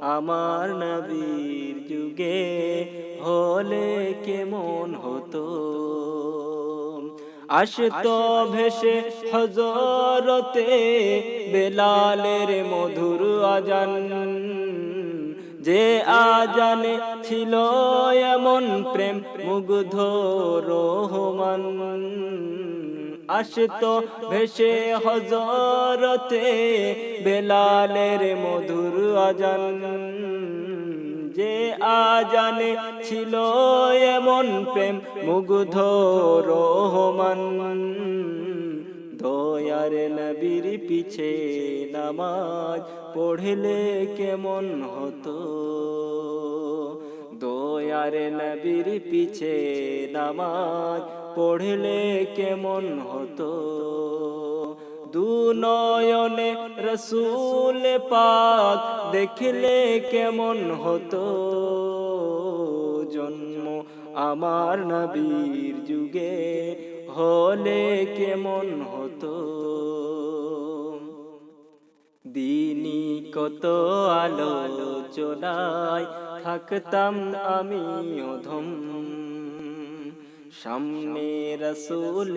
আমার নবীর যুগে হলে কেমন হতো? আসতো ভেসে হজরতে বেলালের মধুর আজান। যে আজানে ছিল এমন প্রেম, মুগ্ধ রোহমান। আসতো ভেসে হজরতে বেলালের মধুর আজান। যে আজানে ছিল এমন প্রেম, মুগ্ধ রহমান। দয়ার নবীর পিছে নামাজ পড়লে কেমন হতো? দয়ার নবীর পিছে নামাজ পড়লে কেমন হতো? দু নয়নে রসুল পাক দেখলে কেমন হতো? জন্ম আমার নবীর যুগে হলে কেমন হতো? দিনী কত আলোচনায় থাকতাম আমি অধম সামনে রসুল